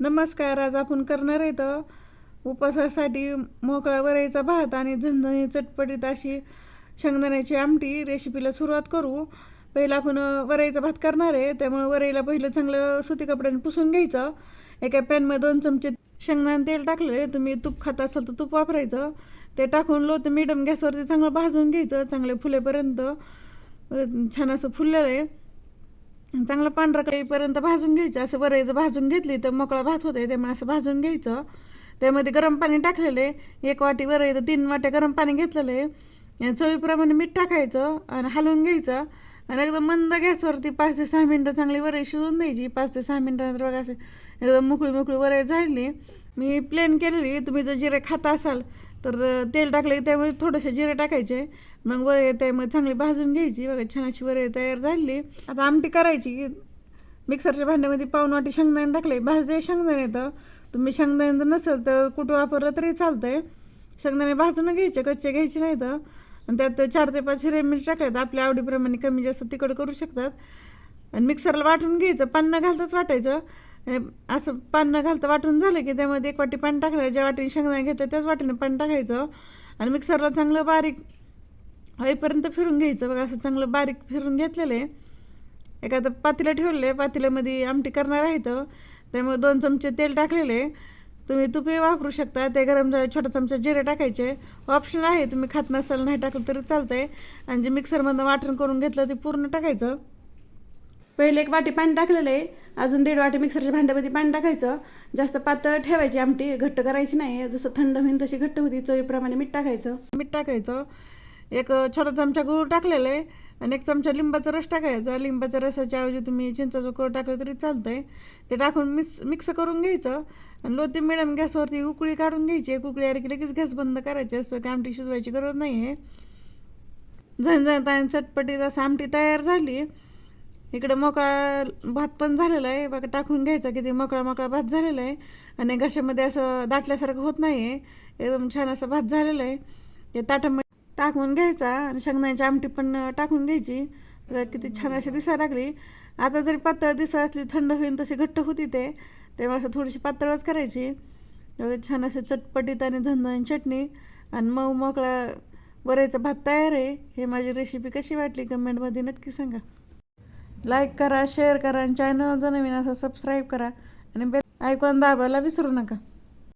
नमस्कार आज आपण करणार आहे तर उपवासासाठी मोकळा वरायचा भात आणि झणझणी चटपटीत अशी शेंगदाण्याची आमटी रेसिपीला सुरुवात करू. पहिलं आपण अ, भात करणार आहे. त्यामुळं वरईला पहिलं चांगलं सुती कपड्याने पुसून घ्यायचं. एका पॅनमध्ये दोन चमचे शेंगदाणे तेल टाकले तुम्ही तूप खात असाल तर तूप वापरायचं. ते टाकून लो तर मिडियम गॅसवरती चांगलं भाजून घ्यायचं. चांगले फुलेपर्यंत छान असं फुललेलं आहे. चांगलं पांढरा कळीपर्यंत भाजून घ्यायचं. असं वरायचं भाजून घेतली तर मोकळा भात होत आहे त्यामुळे असं भाजून घ्यायचं. त्यामध्ये गरम पाणी टाकलेलं आहे एक वाटी वरायचं तीन वाट्या गरम पाणी घेतलेलं. आहे चवीप्रमाणे मीठ टाकायचं आणि हलवून घ्यायचं. आणि एकदम मंद गॅसवरती पाच ते सहा मिनटं चांगली वरई शिजवून द्यायची. पाच ते सहा मिनटानंतर बघा असे एकदम मोकळी मोकळी वरई झाली. मी प्लेन केलेली तुम्ही जर जिरे खाता असाल तर तेल टाकले त्यामध्ये थोडेसे जिरे टाकायचे. मग वरई त्यामध्ये चांगली भाजून घ्यायची. बघा छान अशी वरई तयार झाली. आता आमटी करायची. मिक्सरच्या भांड्यामध्ये पाऊन वाटी शेंगदाणे टाकले. भाजले शेंगदाणे येतं तुम्ही शेंगदाणे जर नसेल तर कुठं वापरलं तरी चालतंय. शेंगदाणे भाजून घ्यायचे कच्चे घ्यायचे नाही तर आणि त्यात चार ते पाच हिरे मिरची टाकल्यात आपल्या आवडीप्रमाणे कमी जास्त तिखट करू शकतात. आणि मिक्सरला वाटून घ्यायचं पान घालताच वाटायचं. असं पान घालता वाटून झालं की त्यामध्ये एक वाटी पाणी टाकलं ज्या वाटीने शेंगदाणे घेतं त्याच वाटीने पाणी टाकायचं. आणि मिक्सरला चांगलं बारीक होईपर्यंत फिरून घ्यायचं. बघा असं चांगलं बारीक फिरून घेतलेलं आहे. एखादं पातेलं ठेवलेलं आहे. पातेल्यामध्ये आमटी करणार आहे तर त्यामुळे दोन चमचे तेल टाकलेले आहे. तुम्ही तुपे वापरू शकता. ते गरम झाले छोटा चमचा जिरे टाकायचे. ऑप्शन आहे तुम्ही खात नसाल नाही टाकलं तरी चालतं आहे आणि जे मिक्सरमधनं वाटण करून घेतलं ते पूर्ण टाकायचं. पहिले एक वाटी पाणी टाकलेलं आहे. अजून दीड वाटी मिक्सरच्या भांड्यामध्ये पाणी टाकायचं. जास्त पातळ ठेवायची आमटी घट्ट करायची नाही. जसं थंड होईल तशी घट्ट होती चवीप्रमाणे मीठ टाकायचं. मीठ टाकायचं. एक छोटा चमचा गूळ टाकलेलं आहे. आणि एक चमचा लिंबाचा रस टाकायचा. लिंबाच्या रसाच्या ऐवजी तुम्ही चिंचाचं कोळ टाकलं तरी चालतं आहे ते टाकून मिक्स मिक्स करून घ्यायचं. आणि लोती ते गॅसवरती उकळी काढून घ्यायची. उकळी आली की लगेच गॅस बंद करायची. असं की आमटी शिजवायची गरज नाही आहे झणझणत आणि चटपटीत असं आमटी तयार झाली. इकडं मोकळा भात पण झालेला आहे. बघा टाकून घ्यायचा किती मोकळा मोकळा भात झालेला आहे. आणि घशामध्ये असं दाटल्यासारखं होत नाही आहे एकदम छान असा भात झालेला आहे. ते ताटामध्ये टाकून घ्यायचा आणि शेंगदाण्याची आमटी पण टाकून घ्यायची. किती छान अशी दिसायला लागली. आता जरी पातळ दिसत असली थंड होईल तशी घट्ट होती ते. तेव्हा असं थोडीशी पातळच करायची. छान असं चटपटीत आणि झणझण चटणी. आणि मऊ मोकळा वरायचा भात तयार आहे. हे माझी रेसिपी कशी वाटली कमेंटमध्ये नक्की सांगा. लाईक करा शेअर करा आणि चॅनल जर नवीन असं सबस्क्राईब करा. आणि बेल ऐकून दाबायला विसरू नका.